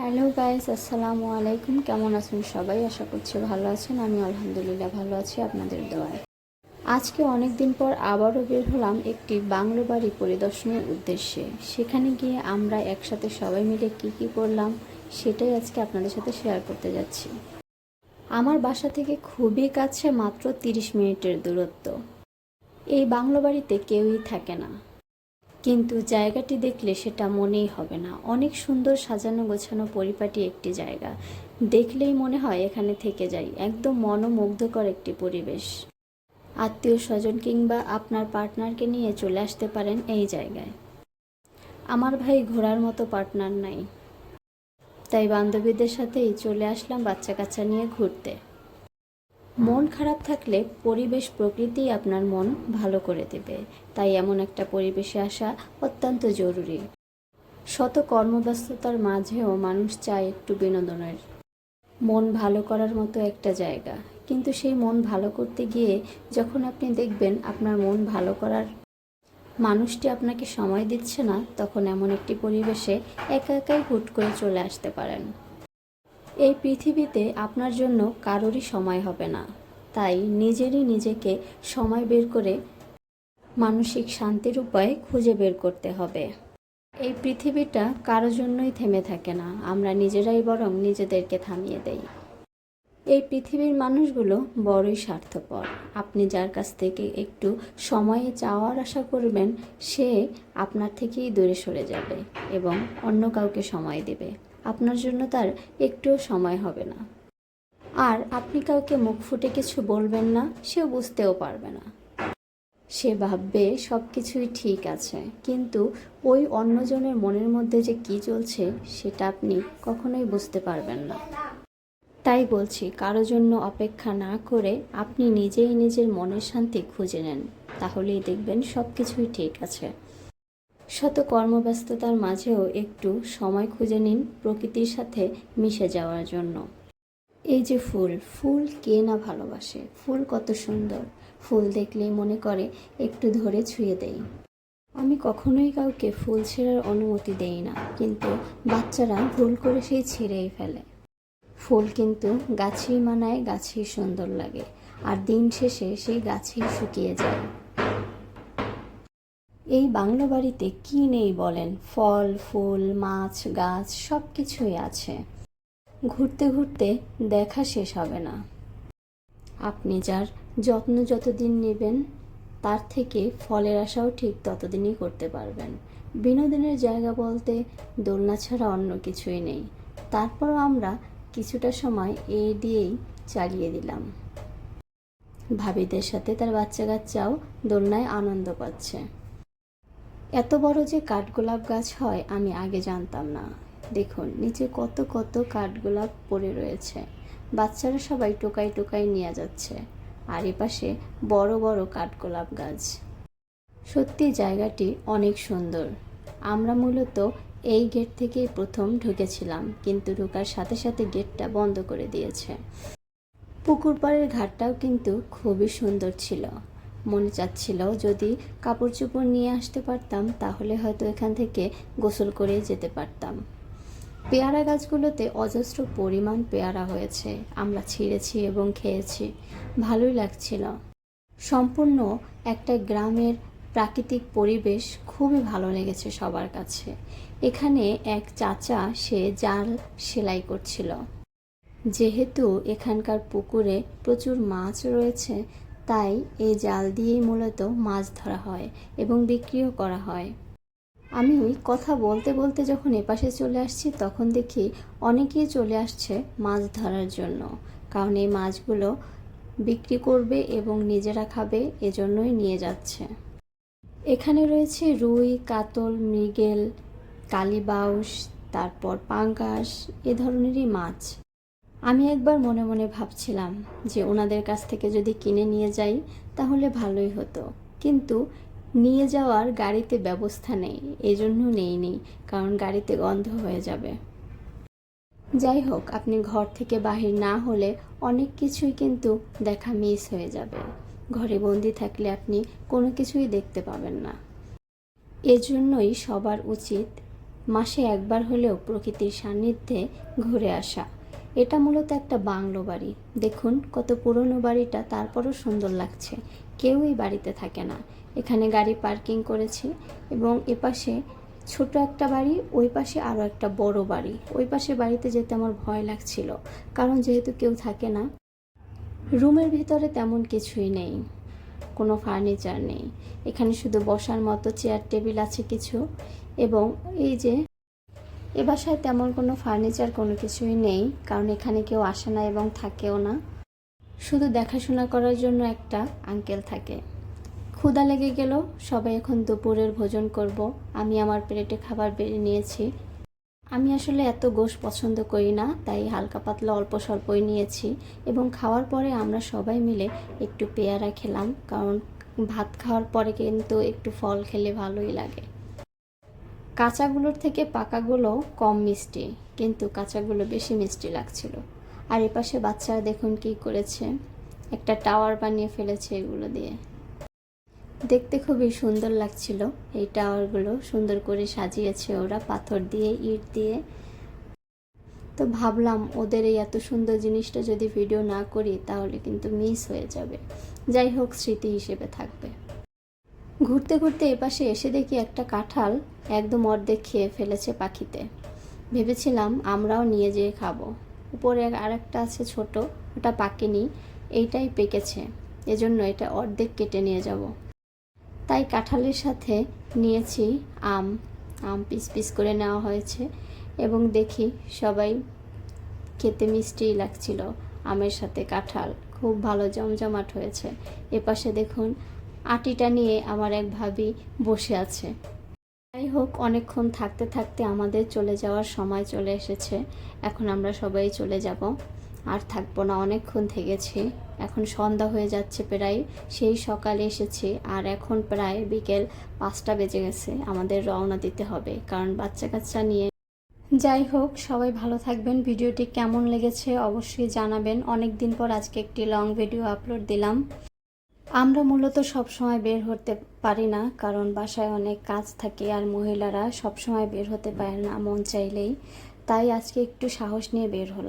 Hello guys, আসসালামু আলাইকুম। কেমন আছেন সবাই? আশা করছি ভালো আছেন। আমি আলহামদুলিল্লাহ ভালো আছি আপনাদের দোয়ায়। আজকে অনেক দিন পর আবারও বের হলাম একটি বাংলো বাড়ি পরিদর্শনের উদ্দেশ্যে। সেখানে গিয়ে আমরা একসাথে সবাই মিলে কি কি করলাম, সেটাই আজকে আপনাদের সাথে শেয়ার করতে যাচ্ছি। আমার বাসা থেকে খুবই কাছে মাত্র তিরিশ মিনিটের দূরত্ব। এই বাংলো বাড়িতে কেউই থাকে না। কিন্তু জায়গাটি দেখলে সেটা মনেই হবে না। অনেক সুন্দর সাজানো গোছানো পরিপাটি একটি জায়গা। দেখলেই মনে হয় এখানে থেকে যাই। একদম মনোমুগ্ধকর একটি পরিবেশ। আত্মীয় স্বজন কিংবা আপনার পার্টনারকে নিয়ে চলে আসতে পারেন এই জায়গায়। আমার ভাই ঘোরার মতো পার্টনার নাই। তাই বান্ধবীদের সাথেই চলে আসলাম বাচ্চা কাচ্চা নিয়ে ঘুরতে। মন খারাপ থাকলে পরিবেশ প্রকৃতি আপনার মন ভালো করে দেবে। তাই এমন একটা পরিবেশে আসা অত্যন্ত জরুরি। শত কর্মব্যস্ততার মাঝেও মানুষ চায় একটু বিনোদনের। মন ভালো করার মতো একটা জায়গা। কিন্তু সেই মন ভালো করতে গিয়ে যখন আপনি দেখবেন আপনার মন ভালো করার মানুষটি আপনাকে সময় দিচ্ছে না, তখন এমন একটি পরিবেশে একা একাই হুট করে চলে আসতে পারেন। এই পৃথিবীতে আপনার জন্য কারোরই সময় হবে না। তাই নিজেরই নিজেকে সময় বের করে মানসিক শান্তির উপায় খুঁজে বের করতে হবে। এই পৃথিবীটা কারোর জন্যই থেমে থাকে না, আমরা নিজেরাই বরং নিজেদেরকে থামিয়ে দেই। এই পৃথিবীর মানুষগুলো বড়ই স্বার্থপর। আপনি যার কাছ থেকে একটু সময়ে চাওয়ার আশা করবেন, সে আপনার থেকেই দূরে সরে যাবে এবং অন্য কাউকে সময় দেবে। আপনার জন্য তার একটুও সময় হবে না। আর আপনি কাউকে মুখ ফুটে কিছু বলবেন না, সেও বুঝতেও পারবে না। সে ভাববে সব কিছুই ঠিক আছে, কিন্তু ওই অন্যজনের মনের মধ্যে যে কি চলছে, সেটা আপনি কখনোই বুঝতে পারবেন না। তাই বলছি, কারও জন্য অপেক্ষা না করে আপনি নিজেই নিজের মনের শান্তি খুঁজে নেন, তাহলেই দেখবেন সব কিছুই ঠিক আছে। শত কর্মব্যস্ততার মাঝেও একটু সময় খুঁজে নিন প্রকৃতির সাথে মিশে যাওয়ার জন্য। এই যে ফুল ফুল কে না ভালোবাসে? ফুল কত সুন্দর। ফুল দেখলেই মনে করে, একটু ধরে ছুঁয়ে দেই। আমি কখনোই কাউকে ফুল ছেঁড়ার অনুমতি দেই না, কিন্তু বাচ্চারা ভুল করে সেই ছিঁড়েই ফেলে। ফুল কিন্তু গাছেই মানায়, গাছেই সুন্দর লাগে, আর দিন শেষে সেই গাছেই শুকিয়ে যায়। এই বাংলো বাড়িতে কি নেই বলেন? ফল, ফুল, মাছ, গাছ সব কিছুই আছে। ঘুরতে ঘুরতে দেখা শেষ হবে না। আপনি যার যত্ন যতদিন নেবেন, তার থেকে ফলের আশাও ঠিক ততদিনই করতে পারবেন। বিনোদনের জায়গা বলতে দোলনা ছাড়া অন্য কিছুই নেই। তারপরও আমরা কিছুটা সময় এই দিয়েই চালিয়ে দিলাম। ভাবিদের সাথে তার বাচ্চা কাচ্চাও দোলনায় আনন্দ পাচ্ছে। এত বড় যে কাঠগোলাপ গাছ হয়, আমি আগে জানতাম না। দেখুন, নিচে কত কত কাঠগোলাপ পড়ে রয়েছে। বাচ্চারা সবাই টোকাই টোকাই নিয়ে যাচ্ছে। আর এপাশে বড় বড় কাঠগোলাপ গাছ। সত্যি, জায়গাটি অনেক সুন্দর। আমরা মূলত এই গেট থেকেই প্রথম ঢুকেছিলাম, কিন্তু ঢোকার সাথে সাথে গেটটা বন্ধ করে দিয়েছে। পুকুর পাড়ের ঘাটটাও কিন্তু খুবই সুন্দর ছিল। মনে চাচ্ছিল যদি কাপড় চোপড় নিয়ে আসতে পারতাম, তাহলে হয়তো এখান থেকে গোসল করে যেতে পারতাম। পেয়ারা গাছগুলোতে অজস্র পরিমাণ পেয়ারা হয়েছে। আমরা ছিঁড়েছি এবং খেয়েছি। ভালোই লাগছিল। সম্পূর্ণ একটা গ্রামের প্রাকৃতিক পরিবেশ খুবই ভালো লেগেছে সবার কাছে। এখানে এক চাচা, সে জাল সেলাই করছিল। যেহেতু এখানকার পুকুরে প্রচুর মাছ রয়েছে তাই এই জাল দিয়েই মূলত মাছ ধরা হয় এবং বিক্রিও করা হয়। আমি কথা বলতে বলতে যখন এপাশে চলে আসছি, তখন দেখি অনেকেই চলে আসছে মাছ ধরার জন্য। কারণ এই মাছগুলো বিক্রি করবে এবং নিজেরা খাবে, এজন্যই নিয়ে যাচ্ছে। এখানে রয়েছে রুই, কাতল, মৃগেল কালিবাউস তারপর পাঙ্গাস, এ ধরনেরই মাছ। আমি একবার মনে মনে ভাবছিলাম যে ওনাদের কাছ থেকে যদি কিনে নিয়ে যাই, তাহলে ভালোই হতো। কিন্তু নিয়ে যাওয়ার গাড়িতে ব্যবস্থা নেই, এজন্য নেইনি, কারণ গাড়িতে গন্ধ হয়ে যাবে। যাই হোক, আপনি ঘর থেকে বাহির না হলে অনেক কিছুই কিন্তু দেখা মিস হয়ে যাবে। ঘরে বন্দি থাকলে আপনি কোনো কিছুই দেখতে পাবেন না। এজন্যই সবার উচিত মাসে একবার হলেও প্রকৃতির সান্নিধ্যে ঘুরে আসা। এটা মূলত একটা বাংলো বাড়ি। দেখুন কত পুরনো বাড়িটা, তারপরও সুন্দর লাগছে। কেউ এই বাড়িতে থাকে না। এখানে গাড়ি পার্কিং করেছি এবং এপাশে ছোট একটা বাড়ি, ওই পাশে আরও একটা বড় বাড়ি। ওই পাশে বাড়িতে যেতে আমার ভয় লাগছিল, কারণ যেহেতু কেউ থাকে না, রুমের ভিতরে তেমন কিছুই নেই, কোনো ফার্নিচার নেই। এখানে শুধু বসার মতো চেয়ার, টেবিল আছে কিছু এবং এই যে এ বাসায় তেমন কোনো ফার্নিচার কোনো কিছুই নেই, কারণ এখানে কেউ আসে না এবং থাকেও না। শুধু দেখাশোনা করার জন্য একটা আঙ্কেল থাকে। ক্ষুদা লেগে গেল, সবাই এখন দুপুরের ভোজন করব। আমি আমার প্লেটে খাবার বেড়ে নিয়েছি। আমি আসলে এত গোশ পছন্দ করি না, তাই হালকা পাতলা অল্প স্বল্পই নিয়েছি এবং খাওয়ার পরে আমরা সবাই মিলে একটু পেয়ারা খেলাম, কারণ ভাত খাওয়ার পরে কিন্তু একটু ফল খেলে ভালোই লাগে। কাঁচাগুলোর থেকে পাকাগুলো কম মিষ্টি, কিন্তু কাঁচাগুলো বেশি মিষ্টি লাগছিল। আর এপাশে বাচ্চারা দেখুন কি করেছে। একটা টাওয়ার বানিয়ে ফেলেছে এগুলো দিয়ে। দেখতে খুবই সুন্দর লাগছিল এই টাওয়ারগুলো। সুন্দর করে সাজিয়েছে ওরা, পাথর দিয়ে, ইট দিয়ে। তো ভাবলাম, ওদের এই এত সুন্দর জিনিসটা যদি ভিডিও না করি, তাহলে কিন্তু মিস হয়ে যাবে। যাই হোক, স্মৃতি হিসেবে থাকবে। ঘুরতে ঘুরতে এপাশে এসে দেখি একটা কাঁঠাল একদম অর্ধেক খেয়ে ফেলেছে পাখিতে। ভেবেছিলাম আমরাও নিয়ে যেয়ে খাব। উপরে আর একটা আছে ছোট, ওটা পাকেনি, এইটাই পেকেছে। এজন্য এটা অর্ধেক কেটে নিয়ে যাব। তাই কাঁঠালের সাথে নিয়েছি আম। আম পিস পিস করে নেওয়া হয়েছে এবং দেখি সবাই খেতে মিষ্টিই লাগছিল আমের সাথে কাঁঠাল। খুব ভালো জমজমাট হয়েছে। এপাশে দেখুন আটিটা নিয়ে আমার এক ভাবি বসে আছে। যাই হোক, অনেকক্ষণ থাকতে থাকতে আমাদের চলে যাওয়ার সময় চলে এসেছে। এখন আমরা সবাই চলে যাব। আর থাকব না, অনেকক্ষণ থেকেছি। এখন সন্ধ্যা হয়ে যাচ্ছে প্রায়। সেই সকালে এসেছি। আর এখন প্রায় বিকেল পাঁচটা বেজে গেছে। আমাদের রওনা দিতে হবে। কারণ বাচ্চা কাচ্চা নিয়ে যাই হোক, সবাই ভালো থাকবেন। ভিডিওটি কেমন লেগেছে অবশ্যই জানাবেন। অনেক দিন পর আজকে একটি লং ভিডিও আপলোড দিলাম। আমরা মূলত সবসময় বের হতে পারি না, কারণ বাসায় অনেক কাজ থাকে আর মহিলারা সব সময় বের হতে পারে না মন চাইলেই। তাই আজকে একটু সাহস নিয়ে বের হলাম।